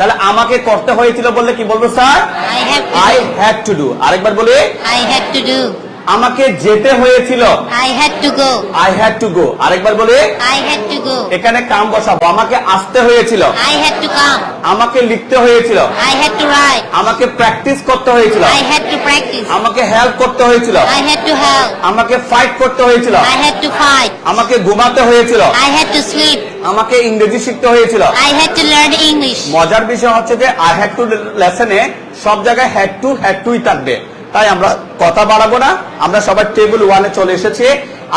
তাহলে আমাকে করতে হয়েছিল বললে কি বলব sir I. Had to do আরেকবার বলি আই হ্যাড টু do. আমাকে যেতে হয়েছিল I had to go. I had to go আরেকবার বলি I had to go. এখানে কাম বসাবো আমাকে আসতে হয়েছিল I had to come. আমাকে লিখতে হয়েছিল I had to write. আমাকে প্র্যাকটিস করতে হয়েছিল I had to practice. আমাকে হেল্প করতে হয়েছিল I had to help. আমাকে ফাইট করতে হয়েছিল আই had to fight. আমাকে ঘুমাতে হয়েছিল আই had টু স্লিপ আমাকে ইংরেজি শিখতে হয়েছিল I had to learn English. মজার বিষয় হচ্ছে যে আই হ্যাড টু লেসনে সব জায়গায় হ্যাড টু হ্যাড টুই থাকবে তাই আমরা কথা বাড়াবো না। আমরা সবাই টেবিল ওয়ানে চলে এসেছি।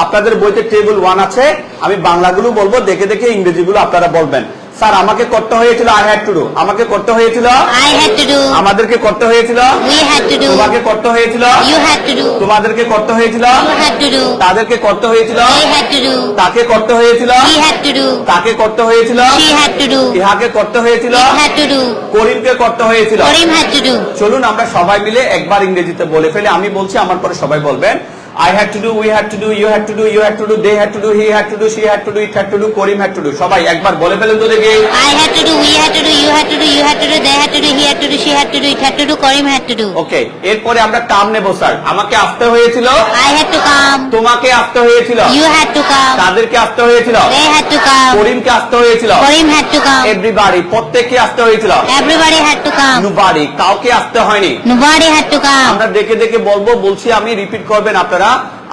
আপনাদের বইতে টেবিল ওয়ান আছে। আমি বাংলাগুলো বলব, দেখে দেখে ইংরেজিগুলো আপনারা বলবেন। স্যার আমাকে করতে হয়েছিল আই হ্যাড টু ডু আমাকে করতে হয়েছিল I had to do. আমাদেরকে করতে হয়েছিল We had to do. তোমাকে করতে হয়েছিল You had to do. তোমাদেরকে করতে হয়েছিল You had to do. তাদেরকে করতে হয়েছিল They had to do. তাকে করতে হয়েছিল He had to do. তাকে করতে হয়েছিল She had to do. ইহাকে করতে হয়েছিল It had to do. করিমকে করতে হয়েছিল Karim had to do. চলুন আমরা সবাই মিলে একবার ইংরেজিতে বলে ফেলে আমি বলছি আমার পরে সবাই বলবেন I had to do we had to do you had to do you had to do they had to do he had to do she had to do it had to do Karim had to do সবাই একবার বলে ফেলেন তো দেখি I had to do. We had to do. You had to do. You had to do. They had to do. He had to do. She had to do. It had to do. Karim had to do. ওকে এরপরে আমরা কাম নেব sir আমাকে আসতে হয়েছিল I had to come. তোমাকে আসতে হয়েছিল You had to come. তাদেরকে আসতে হয়েছিল They had to come. করিমকে আসতে হয়েছিল Karim had to come. Everybody প্রত্যেককে আসতে হয়েছিল Everybody had to come. নুবাড়ি কাউকে আসতে হয়নি Nobody had to come. আমরা দেখে দেখে বলব বলছি আমি রিপিট করবেন আপনারা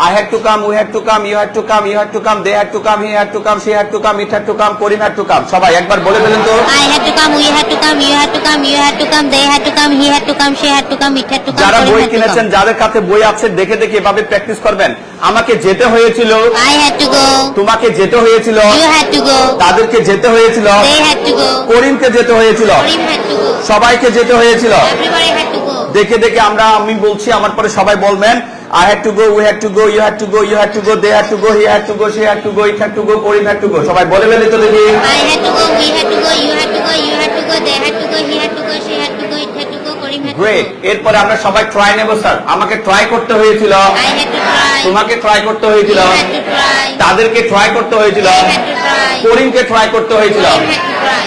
I had to come we had to come you had to come you had to come they had to come he had to come she had to come it had to come Karim had to come সবাই একবার বলে ফেলেন তো I had to come. We had to come. You had to come. You had to come. They had to come. He had to come. She had to come. It had to come. যারা বই কিনেছেন যাদের কাছে বই আছে দেখে দেখে এভাবে প্র্যাকটিস করবেন আমাকে যেতে হয়েছিল I had to go. তোমাকে যেতে হয়েছিল You had to go. তাদেরকে যেতে হয়েছিল They had to go. করিমকে যেতে হয়েছিল Karim had to go. সবাইকে যেতে হয়েছিল Everybody had to go. দেখে দেখে আমরা আমি বলছি আমার পরে সবাই বলবেন I had to go we had to go you had to go you had to go they had to go he had to go she had to go it had to go Karim had to go সবাই বলে ফেলে তো দেখি I had to go. We had to go. Great. এরপরে আমরা সবাই try নেব sir আমাকে ট্রাই করতে হয়েছিল. তোমাকে ট্রাই করতে হয়েছিল. তাদেরকে ট্রাই করতে হয়েছিল. করিমকে ট্রাই করতে হয়েছিল.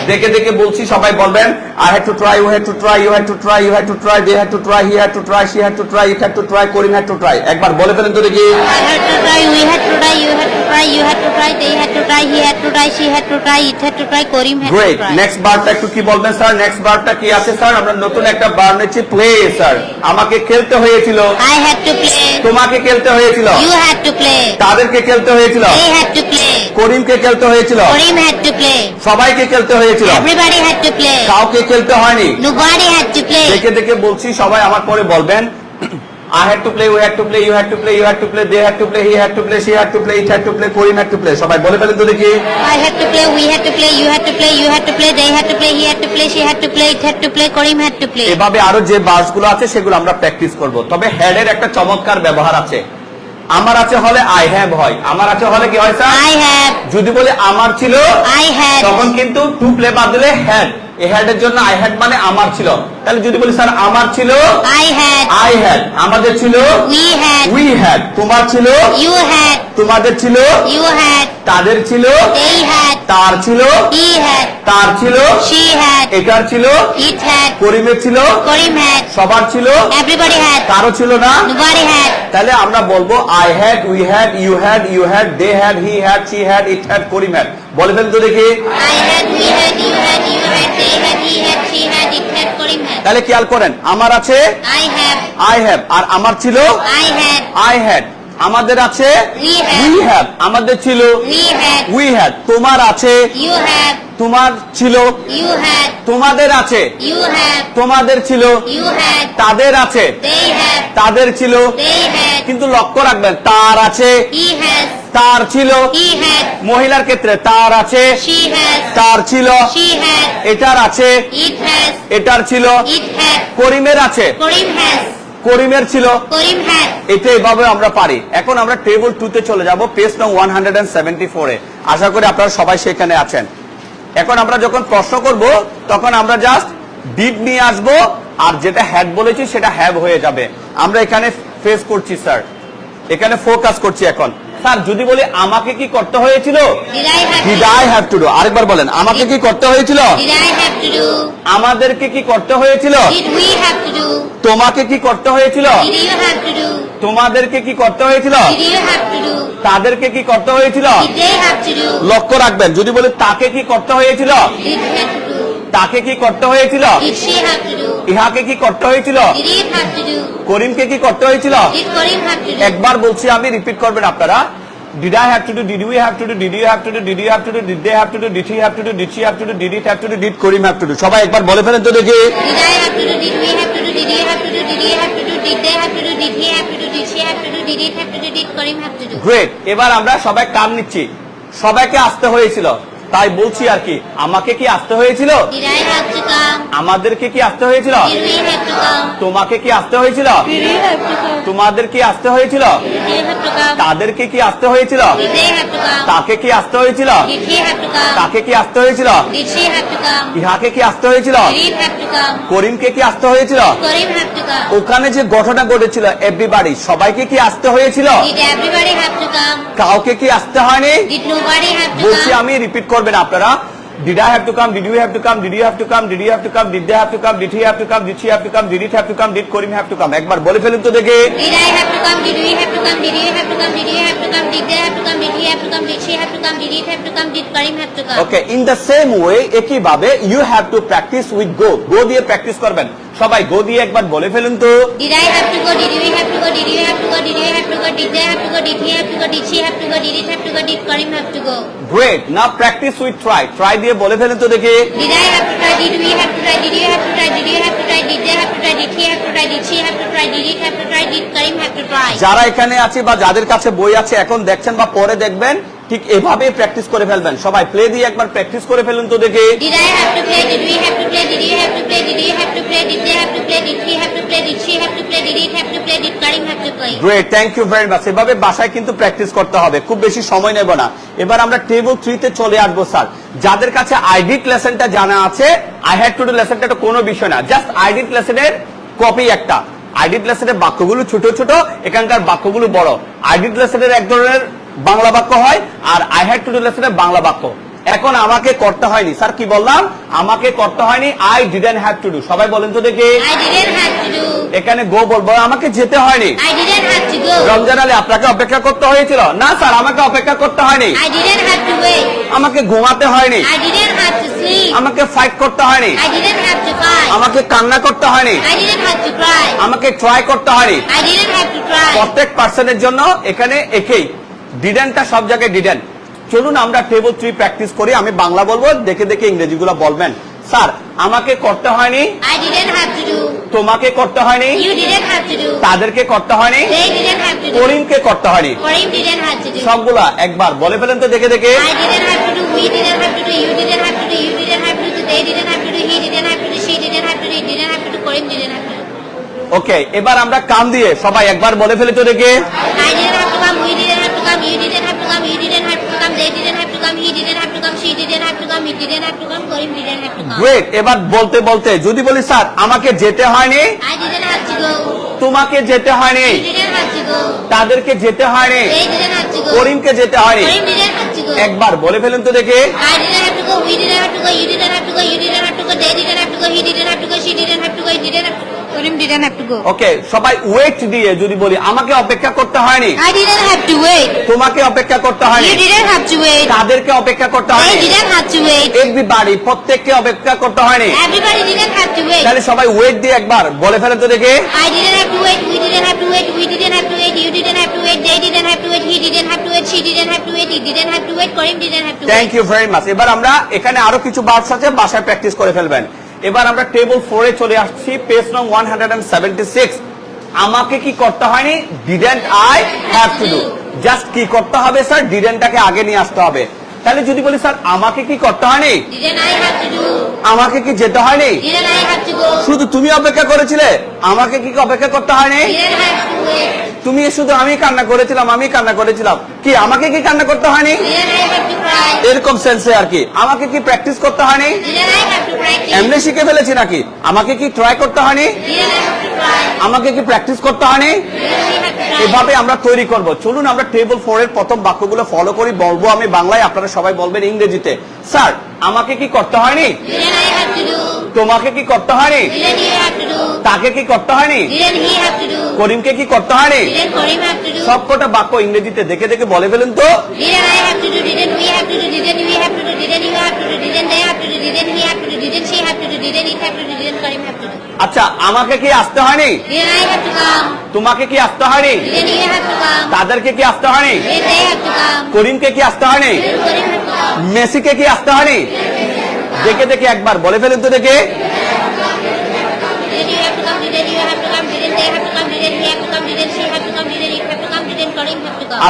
দেখে দেখে বলছি সবাই বলবেন I had to try you had to try you had to try you had to try they had to try he had to try she had to try it had to try Karim had to try একবার বলে ফেলেন তো দেখি I had to try. We had to try. You had to try. You had to try. They had to try. He had to try. She had to try. It had to try. Karim had great to try. Next বারটা একটু কি বলবেন sir next বারটা কি আছে sir আমরা নতুন একটা বার নিচ্ছি প্লে স্যার আমাকে খেলতে হয়েছিল I had to play. তোমাকে খেলতে হয়েছিল You had to play. তাদেরকে খেলতে হয়েছিল They had to play. করিমকে খেলতে হয়েছিল Karim had to play. সবাইকে খেলতে হয়েছিল Everybody had to play. কাউকে খেলতে হয়নি Nobody had to play. দেখে দেখে বলছি সবাই আমার পরে বলবেন I had to play, we had to play, you had to play, you had to play, they had to play, he had to play, she had to play, it had to play, Karim had to play. সবাই বলে ফেলেন তো দেখি I had to play, we had to play, you had to play, you had to play, they had to play, he had to play, she had to play, it had to play, Karim had to play. এভাবে আরও যে বাসগুলো আছে সেগুলো আমরা practice করব তবে head এর একটা চমৎকার ব্যবহার আছে আমার আছে হলে আই হ্যাভ হয়। আমার আছে হলে কি হয় স্যার আই হ্যাভ যদি বলি আমার ছিল আই হ্যাড তখন কিন্তু টু প্লে বাদ দিলে হ্যাড এ হ্যাড এর জন্য আই হ্যাড মানে আমার ছিল। তাহলে যদি বলি স্যার আমার ছিল আই হ্যাড আই হ্যাড আমাদের ছিল উই হ্যাড উই হ্যাড তোমার ছিল ইউ হ্যাড তোমাদের ছিল ইউ হ্যাড তাদের ছিল এই had, তার ছিল? He had, তার ছিল? Had, এটার ছিল? Had, করিমের ছিল? had, সবার ছিল? Had, কারও ছিল না? Had, তাহলে আমরা বলব I had we had you had you had they had he had she had it had Karim had বলে ফেল তো দেখি। He had, she had, it had, Karim had. তাহলে খেয়াল করেন আমার আছে? I have, আই হ্যাভ আর আমার ছিল? I had, আই হ্যাড আমাদের আছে উই হ্যাভ আমাদের ছিল উই হ্যাড তোমার আছে you have, তোমার ছিল তোমাদের আছে you have, তোমাদের ছিল তাদের আছে they have, তাদের ছিল কিন্তু লক্ষ্য রাখবেন তার আছে he has, তার ছিল মহিলার ক্ষেত্রে তার আছে she has, তার ছিল এটার আছে it has, এটার ছিল করিমের আছে করিমের ছিল। had. এটা এভাবে আমরা পারি। এখন আমরা টেবিল টু তে চলে যাব পেজ নং ওয়ান হান্ড্রেড ফোরে আশা করি আপনারা সবাই সেখানে আছেন। এখন আমরা যখন প্রশ্ন করব তখন আমরা জাস্ট ডিড নিয়ে আসব আর যেটা হ্যাড বলেছি সেটা হ্যাভ হয়ে যাবে। আমরা এখানে ফেস করছি স্যার এখানে ফোকাস করছি এখন। স্যার যদি বলি আমাকে কি করতে হয়েছিল Did I did I have to do আরেকবার বলেন আমাকে কি করতে হয়েছিল Did I have to do? আমাদেরকে কি করতে হয়েছিল Did we have to do? তোমাকে কি করতে হয়েছিল Did you have to do? তোমাদেরকে কি করতে হয়েছিল Did you have to do? তাদেরকে কি করতে হয়েছিল Did they have to do? লক্ষ্য রাখবেন যদি বলি তাকে কি করতে হয়েছিল? তাকে কি করতে হয়েছিল She to? ইহাকে কি করতে হয়েছিল to? করিমকে কি করতে হয়েছিল to? একবার বলছি আমি রিপিট করবেন আপনারা Did I have to do? Did we have to do? Did you have to do? Did you have to do? Did they have to do? Did he have to do? Did she have to do? Did it have to do? Did Karim have to do? সবাই একবার বলে ফেলেন তো দেখি Did I have to do? Did we have to do? Did he have to do? Did he have to do? Did they have to do? Did he have to do? Did she have to do? Did it have to do? Did Karim have to do? Great এবার আমরা সবাই কান নিচ্ছি সবাইকে আসতে হয়েছিল তাই বলছি আর কি আমাকে কি আসতে হয়েছিল Did I have to? আমাদেরকে কি আসতে হয়েছিল তোমাকে কি আসতে হয়েছিল তোমাদের কি আসতে হয়েছিল তাদেরকে কি আসতে হয়েছিল তাকে কি আসতে হয়েছিল তাকে কি আসতে হয়েছিল ইহাকে কি আসতে হয়েছিল করিমকে কি আসতে হয়েছিল ওখানে যে ঘটনা ঘটেছিল এভরিবাড়ি সবাইকে কি আসতে হয়েছিল কাউকে কি আসতে হয়নি বলছি আমি রিপিট করবেন আপনারা Did I have to come? Did you have to come? Did you have to come? Did you have to come? Did they have to come? Did he have to come? Did she have to come? Did it have to come? Did Karim have to come? একবার বলে ফেলুন তো দেখে Did I have to come? Did we have to come? Did you have to come? Did you have to come? Did they have to come? Did he have to come? Did she have to come? Did it have to come? Did Karim have to come? Okay, in the same way একই ভাবে you have to practice with go. Go দিয়ে practice করবেন সবাই গো দিয়ে একবার বলে ফেলুন তো না প্র্যাকটিস উইথ ট্রাই ট্রাই দিয়ে বলে ফেলুন তো দেখে যারা এখানে আছে বা যাদের কাছে বই আছে এখন দেখছেন বা পরে দেখবেন ঠিক এভাবে প্র্যাকটিস করে ফেলবেন সবাই প্লে দিয়ে একবার প্র্যাকটিস করে ফেলুন তো দেখে Did I have to play? Did we have to play? Did you have to play? Did you have to play? Did they have to play? Did he have to play? Did she have to play? Did it have to play? Did Karim have to play? Great thank you very much এভাবে বাসায় কিন্তু practice করতে হবে খুব বেশি সময় নেব না এবার আমরা টেবল থ্রিতে চলে আসব স্যার যাদের কাছে আইডিট লেসনটা জানা আছে আই হ্যাড টু ডু লেসনটা একটা কোনো বিষয় না জাস্ট আইডিট লেসনের কপি একটা আইডিট লেসনের বাক্যগুলো ছোট ছোট এখানকার বাক্যগুলো বড় আইডিট লেসনের এক ধরনের বাংলা বাক্য হয় আর আই হ্যাড টু ডু লেসনের বাংলা বাক্য এখন আমাকে করতে হয়নি স্যার কি বললাম আমাকে করতে হয়নি I didn't have to do সবাই বলেন তো দেখে. এখানে গো বলব আমাকে যেতে হয়নি. রমজান আলী আপনাকে অপেক্ষা করতে হয়েছিল না স্যার আমাকে অপেক্ষা করতে হয়নি. আমাকে ঘুমাতে হয়নি. আমাকে ফাইট করতে হয়নি. আমাকে কান্না করতে হয়নি. আমাকে ট্রাই করতে হয়নি. প্রত্যেক পার্সনের জন্য এখানে একই ডিডেনটা সব জায়গায় ডিডেন চলুন আমরা টেবল থ্রি প্র্যাকটিস করি আমি বাংলা বলব দেখে দেখে ইংরেজি গুলো বলবেন স্যার আমাকে করতে হয়নি তোমাকে করতে হয়নি তাদেরকে করতে হয়নি করিমকে করতে হয়নি সবগুলা একবার বলে ফেলেন তো দেখে দেখে ওকে এবার আমরা কান দিয়ে সবাই একবার বলে ফেলে তো দেখে You didn't have to come. You didn't have to come. They didn't have to come. He didn't have to come. She didn't have to come. He didn't have to come. Karim didn't have to come. Great এবার বলতে বলতে যদি বলি sir আমাকে যেতে হয়নি I didn't have to go. তোমাকে যেতে হয়নি You didn't have to go. তাদেরকে যেতে হয়নি They didn't have to go. করিমকে যেতে হয়নি Karim didn't have to go. একবার বলে ফেলুন তো দেখে I didn't have to go. We didn't have to go. You didn't have to go. You didn't have to go. They didn't have to go. He didn't have to go. She didn't have to go. He didn't সবাই wait দিয়ে যদি বলি আমাকে অপেক্ষা করতে হয়নি তোমাকে অপেক্ষা করতে হয়নি তাদেরকে অপেক্ষা করতে হয়নি বাড়ি প্রত্যেককে অপেক্ষা করতে হয়নি তাহলে সবাই ওয়েট দিয়ে একবার বলে ফেলে তো দেখে এবার এখানে আরও কিছু বাস আছে বাসায় প্র্যাকটিস করে ফেলবেন এবার আমরা টেবল ফোরে চলে আসছি পেজ নং one hundred and seventy six আমাকে কি করতে হয়নি? Didn't I have to do just কি করতে হবে স্যার ডিডেন্টটাকে আগে নিয়ে আসতে হবে। তাহলে যদি বলি স্যার আমাকে কি করতে হয়নি? আমাকে কি যেতে হয়নি? শুধু তুমি অপেক্ষা করেছিলে? আমাকে কি অপেক্ষা করতে হয়নি. তুমি শুধু আমি কান্না করেছিলাম আমি কান্না করেছিলাম। কি আমাকে কি কান্না করতে হয়নি? এরকম সেন্সে আর কি। আমাকে কি প্র্যাকটিস করতে হয়নি? এমনি শিখে ফেলেছি নাকি? আমাকে কি ট্রাই করতে হয়নি? আমাকে কি প্র্যাকটিস করতে হয়নি? এভাবে আমরা তৈরি করব। চলুন আমরা টেবল ফোর এর প্রথম বাক্যগুলো ফলো করি, বলব আমি বাংলায়, আপনারা সবাই বলবেন ইংরেজিতে। স্যার আমাকে কি করতে হয়নি? তোমাকে কি করতে হয়নি? তাকে কি করতে হয়নি? করিমকে কি করতে হয়নি? সবকটা বাক্য ইংরেজিতে দেখে দেখে বলে ফেলেন তো। আচ্ছা আমাকে কি আসতে হয়নি? তোমাকে কি আসতে হয়নি? তাদেরকে কি আসতে হয়নি? করিমকে কি আসতে হয়নি? মেসিকে কি আসতে হয়নি? দেখে দেখে একবার বলে ফেলেন তো দেখে।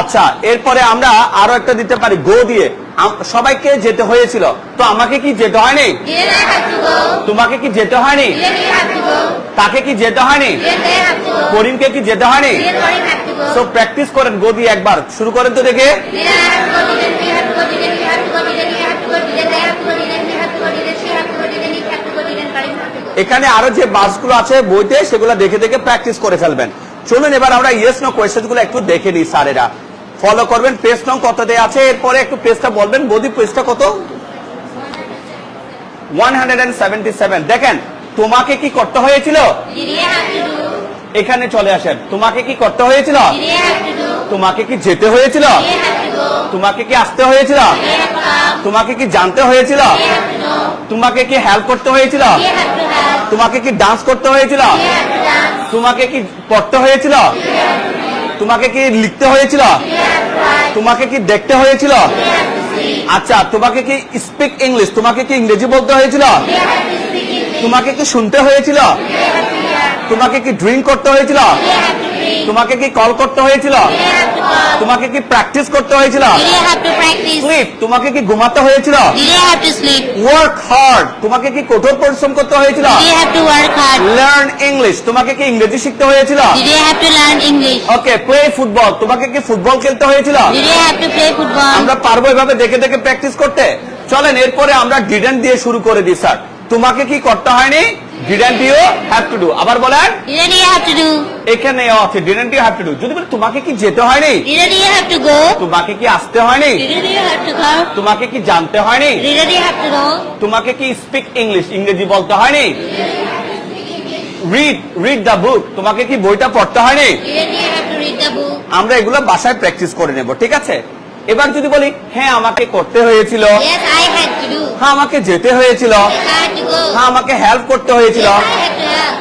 আচ্ছা এরপরে আমরা আরও একটা দিতে পারি গো দিয়ে। সবাইকে যেতে হয়েছিল? তো আমাকে কি যেতে হয়নি? তোমাকে কি যেতে হয়নি? তাকে কি যেতে হয়নি? করিমকে কি যেতে হয়নি? তো প্র্যাকটিস করেন গো দিয়ে একবার। শুরু করেন তো দেখে। এখানে আরও যে বাসগুলো আছে বইতে সেগুলো দেখে দেখে প্র্যাকটিস করে ফেলবেন। চলুন এবার আমরা ইয়েস নো কোয়েশ্চেনগুলো একটু দেখে নিই স্যারেরা। ফলো করবেন পেজ নং কত দেয়া আছে, এরপরে একটু পেজটা বলবেন, বদি পেজটা কত দেখেন, তোমাকে কি করতে হয়েছিল? এখানে চলে আসেন, তোমাকে কি করতে হয়েছিল? তোমাকে কি যেতে হয়েছিল? তোমাকে কি আসতে হয়েছিল? তোমাকে কি জানতে হয়েছিল? তোমাকে কি হেল্প করতে হয়েছিল? তোমাকে কি ডান্স করতে হয়েছিল? তোমাকে কি পড়তে হয়েছিল তোমাকে কি লিখতে হয়েছিল? তোমাকে কি দেখতে হয়েছিল? আচ্ছা তোমাকে কি স্পিক ইংলিশ তোমাকে কি ইংরেজি বলতে হয়েছিল? তোমাকে কি শুনতে হয়েছিল? তোমাকে কি ড্রিঙ্ক করতে হয়েছিল? তোমাকে কি কল করতে হয়েছিল? তোমাকে কি প্র্যাকটিস করতে হয়েছিল? তোমাকে কি ঘুমাতে হয়েছিল? ওয়ার্ক হার্ড তোমাকে কি কঠোর পরিশ্রম করতে হয়েছিল? Did you have to work hard? Learn English তোমাকে কি ইংরেজি শিখতে হয়েছিল? Did you have to learn English? Okay play football তোমাকে কি ফুটবল খেলতে হয়েছিল? Did you have to play football? আমরা পারব এভাবে দেখে দেখে প্র্যাকটিস করতে? চলেন এরপরে আমরা ডিডেন্ট দিয়ে শুরু করে দিই স্যার তোমাকে কি করতে হয়নি? Didn't you have to do আবার বলেন। Didn't you have to do? এখানে আছে didn't you have to do যদি বলি তোমাকে কি যেতে হয়নি? তোমাকে কি আসতে হয়নি? Didn't you have to come? তোমাকে কি জানতে হয়নি? Didn't you have to know? তোমাকে কি স্পিক ইংলিশ ইংরেজি বলতে হয়নি? রিড রিড দ্য বুক তোমাকে কি বইটা পড়তে হয়নি? আমরা এগুলো বাসায় প্র্যাকটিস করে নেব ঠিক আছে? এবার যদি বলি হ্যাঁ আমাকে করতে হয়েছিল. হ্যাঁ আমাকে যেতে হয়েছিল। হ্যাঁ আমাকে হেল্প করতে হয়েছিল.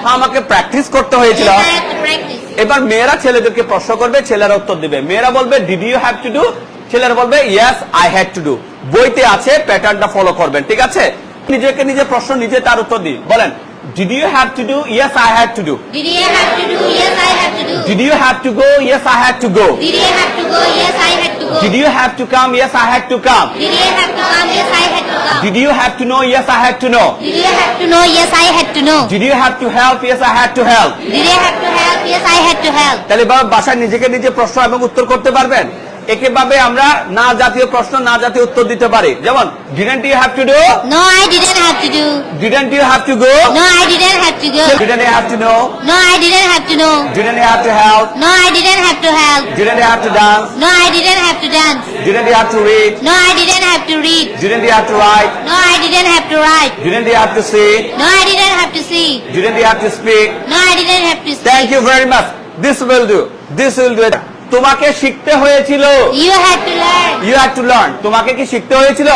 হ্যাঁ আমাকে প্র্যাকটিস করতে হয়েছিল. এবার মেয়েরা ছেলেদেরকে প্রশ্ন করবে ছেলেরা উত্তর দিবে। মেয়েরা বলবে did you have to do ছেলেরা বলবে yes I had to do বইতে আছে প্যাটার্নটা ফলো করবেন ঠিক আছে? নিজেকে নিজে প্রশ্ন নিজে তার উত্তর দিই বলেন did you have to do yes I had to do Did you have to do? Yes, I had to do. Did you have to go yes I had to go Did you have to go? Yes, I had to go. Did you have to come yes I had to come Did you have to come? Yes, I had you have to know? Yes, I had to know Did you have to know? Yes, I had to know. Did you have to help? Yes, I had to help. Did you have to help? Yes, I had to help. তাহলে বাবা বাসায় নিজেকে নিজে প্রশ্ন এবং উত্তর করতে পারবেন একেভাবে আমরা না জাতীয় প্রশ্ন না জাতীয় উত্তর দিতে পারি যেমন didn't you have to do No, I didn't have to do. Didn't you have to go No, I didn't have to go. Didn't you have to know No, I didn't have to know. Didn't you have to help No, I didn't have to help. Didn't you have to dance No, I didn't have to dance. Didn't you have to read No, I didn't have to read. Didn't you have to write No, I didn't have to write. Didn't you have to see No, I didn't have to see. Didn't you have to speak No, I didn't have to speak. Thank you very much this will do this will do তোমাকে শিখতে হয়েছিল you had to learn তোমাকে কি শিখতে হয়েছিল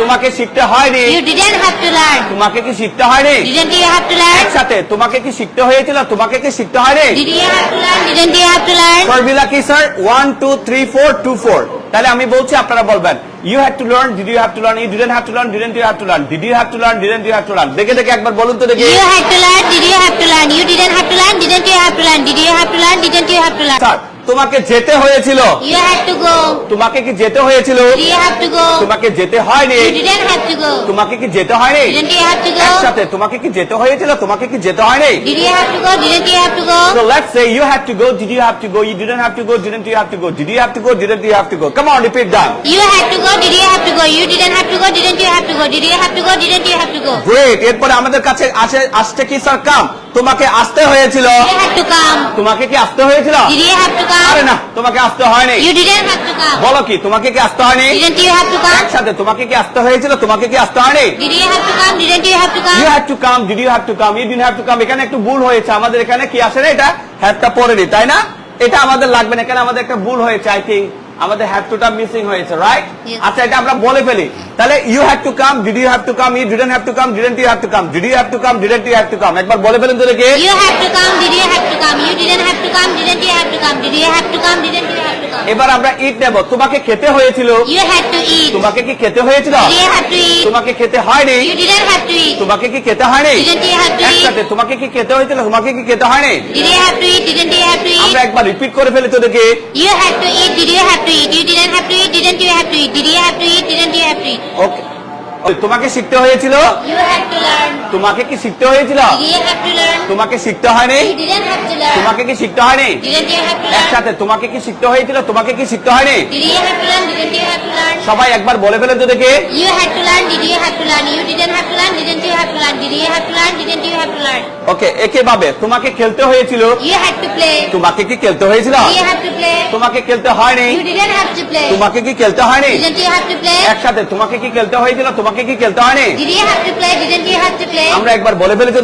তোমাকে শিখতে হয়নি তোমাকে কি শিখতে হয়নি একসাথে তোমাকে কি শিখতে হয়েছিল তোমাকে কি শিখতে হয়নি ফর্মুলা কি sir one two three four two four তাহলে আমি বলছি আপনারা বলবেন you had to learn did you had to learn you didn't had to learn didn't you had to learn did you had to learn didn't you had to learn দেখে দেখে একবার বলুন তো দেখি you had to learn did you had to learn you didn't had to learn didn't you had to learn did you had to learn didn't you had to learn sir তোমাকে যেতে হয়েছিল You had to go. তোমাকে কি যেতে হয়েছিল you have to go? তোমাকে যেতে হয়নি You didn't have to go. তোমাকে কি যেতে হয়নি Didn't you have to go? একসাথে তোমাকে কি যেতে হয়েছিল তোমাকে কি যেতে হয়নি Did you have to go? Didn't you have to So let's say you had to go, did you have to go, you didn't have to go, didn't you have to go, did you have to go, didn't you have to go. Come on, repeat that. You had to go. Did you have to go? You didn't have to go. Didn't you have to go? Did you have to go? Didn't you have to go? Great. এরপরে আমাদের কাছে আসে আসছে কি sir কাম তোমাকে আসতে হয়েছিল. তোমাকে কি আসতে হয়েছিল? আরে না তোমাকে আসতে হয়নি. বলো কি তোমাকে কি আসতে হয়নি? একসাথে তোমাকে কি আসতে হয়েছিল? তোমাকে কি আসতে হয়নি? You have to come did you have to come you did have to come এখানে একটু ভুল হয়েছে। আমাদের এখানে কি আসে না? এটা হ্যাভটা পড়েনি তাই না? এটা আমাদের লাগবে না। এখানে আমাদের একটা ভুল হয়েছে আই থিঙ্ক আমাদের হ্যাভ টুটা মিসিং হয়েছে রাইট আচ্ছা এটা আমরা বলে ফেলি তাহলে you have to come did you have to come you didn't have to come didn't you have to come did you have to come didn't you have to come একবার বলে ফেলেন তো দেখে you have to come did you have to come you didn't have to come didn't you have to come did you have to come didn't you have to come? এবার আমরা ইট নেব তোমাকে খেতে হয়েছিল তোমাকে কি খেতে হয়েছিল তোমাকে খেতে হয়নি তোমাকে কি খেতে হয়নি তোমাকে কি খেতে হয়েছিল তোমাকে কি খেতে হয়নি আমরা একবার রিপিট করে ফেলে তোদেরকে you have to eat you have to eat you didn't have to eat didn't have to eat didn't have to eat okay তোমাকে শিখতে হয়েছিল তোমাকে কি শিখতে হয়েছিল তোমাকে শিখতে হয়নি তোমাকে কি শিখতে হয়নি একসাথে তোমাকে কি শিখতে হয়েছিল তোমাকে কি শিখতে হয়নি সবাই একবার বলে ফেলে তো দেখে ওকে একে ভাবে তোমাকে খেলতে হয়েছিল তোমাকে কি খেলতে হয়েছিল তোমাকে খেলতে হয়নি তোমাকে কি খেলতে হয়নি একসাথে তোমাকে কি খেলতে হয়েছিল তোমাকে হকি কি খেলতে হয় নি আমরা একবার বলে ফেলে তো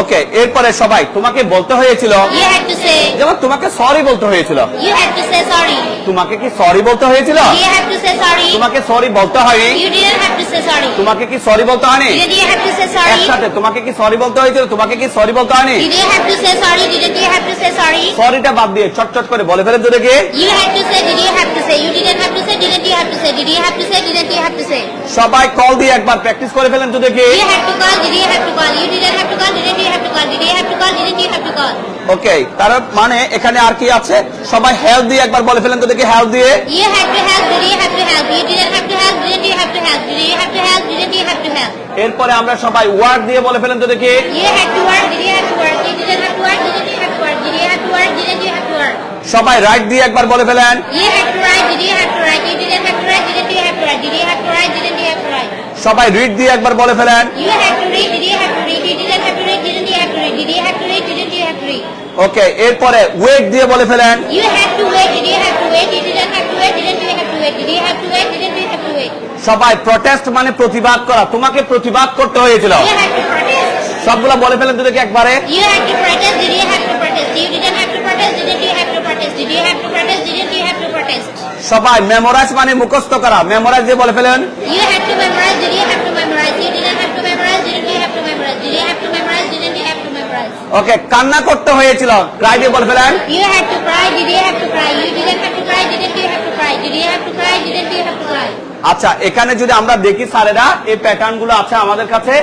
ওকে এরপরে সবাই তোমাকে বলতে হয়েছিল যেমন তোমাকে সরি বলতে হয়েছিল তোমাকে কি সরি বলতে হয়েছিল তোমাকে সরি বলতে হয়নি তোমাকে কি সরি বলতে হয়নি ডিড তোমাকে কি সরি বলতে হয়েছিল তোমাকে কি সরি বলতে হয়নি did you have sorry did you have to say সরিটা বাদ দিয়ে চটচট করে বলে ফেলেন তো দেখি ইউ হ্যাড টু সে সবাই কল দিয়ে একবার প্র্যাকটিস করে ফেলেন তো দেখি ওকে তার মানে এখানে আর কি আছে সবাই হেল্প দিয়ে একবার বলে ফেলেন তো দেখি হেল্প দিয়ে এরপরে আমরা সবাই ওয়ার্ড দিয়ে বলে ফেলেন তো দেখি সবাই রাইট দিয়ে একবার বলে ফেলেন সবাই রিড দিয়ে একবার বলে ফেলেন ওকে এরপরে ওয়েট দিয়ে বলে ফেলেন সবাই প্রটেস্ট মানে প্রতিবাদ করা তোমাকে প্রতিবাদ করতে হয়েছিল সবগুলো বলে ফেলেন দুদিকে একবারে ইউ সবাই মেমোরাইজ মানে মুখস্থ করা মেমোরাইজ দিয়ে বলে ফেলেন ওকে কান্না করতে হয়েছিল ক্রাই দিয়ে বলে ফেলেন আচ্ছা এখানে যদি আমরা দেখি স্যারেরা এই প্যাটার্নগুলো আছে আমাদের কাছে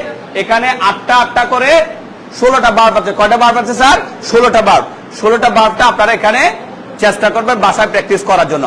এখানে আটটা আটটা করে ষোলোটা বার্ব আছে কয়টা বার্ব আছে স্যার ষোলোটা বার্ব ষোলোটা বার্বটা আপনারা এখানে চেষ্টা করবেন বাসায় প্র্যাকটিস করার জন্য।